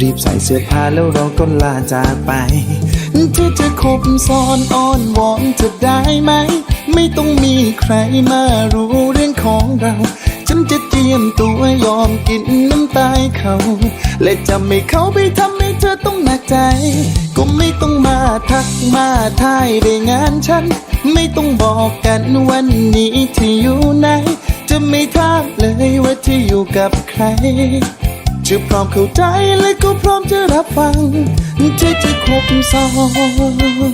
รีบใส่เสื้อผ้าแล้วเราก็ลาจากไป เธอจะคบซ้อนอ้อนวอนจะได้ไหม ไม่ต้องมีใครมารู้เรื่องของเรา ฉันจะเตรียมตัวยอมกินน้ำตายเขา และจะไม่เข้าไปทำให้เธอต้องหนักใจ ก็ไม่ต้องมาทักมาทายได้งานฉัน ไม่ต้องบอกกันวันนี้ที่อยู่ไหน จะไม่ถามเลยว่าที่อยู่กับใคร จะพร้อมเข้าใจและก็พร้อมจะรับฟังที่จะคบซ้อน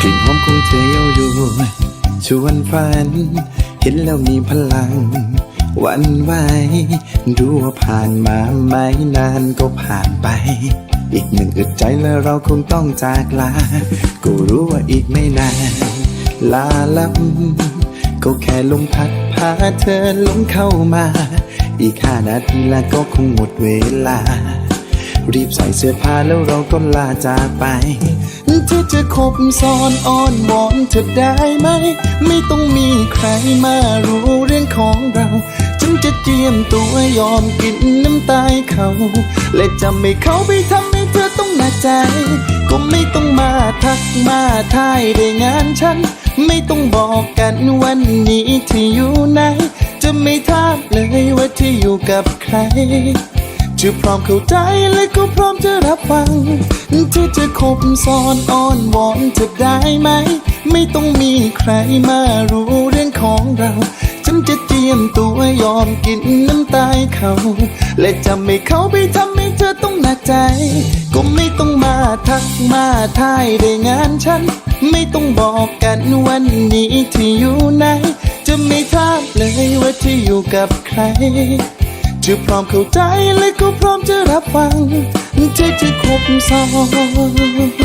กลิ่นหอมของเธอเย้ายวนชวนฝัน เห็นแล้วมีพลัง วันไหวดูว่าผ่านมาไม่นานก็ผ่านไป อีกหนึ่งอึดใจแล้วเราคงต้องจากลา ก็รู้ว่าอีกไม่นานลาลับ ก็แค่ลมพัดพาเธอลงเข้ามา อีกห้านาทีแล้วก็คงหมดเวลา รีบใส่เสื้อผ้าแล้วเราก็ลาจากไปเธอจะคบซ้อนอ้อนวอนเธอได้ไหม ไม่ต้องมีใครมารู้เรื่องของเราฉันจะเตรียมตัวยอมกินน้ำตายเขา และจะไม่เข้าไปทำ ให้เธอต้องหนักใจ ก็ไม่ต้องมาทักมาทายได้งานฉัน ไม่ต้องบอกกันวันนี้ที่อยู่ไหน จะไม่ถามเลยว่าที่อยู่กับใครจะพร้อมเข้าใจและก็พร้อมจะรับฟังที่จะคบซ้อนอ้อนวอนจะได้ไหม ไม่ต้องมีใครมารู้เรื่องของเรา จะเตรียมตัวยอมกินน้ำตายเขา และจะไม่เข้าไปทำให้เธอต้องหนักใจ ก็ไม่ต้องมาทักมาทายได้งานฉัน ไม่ต้องบอกกันวันนี้ที่อยู่ไหน จะไม่ถามเลยว่าที่อยู่กับใคร จะพร้อมเข้าใจและก็พร้อมจะรับฟังที่จะคบซ้อน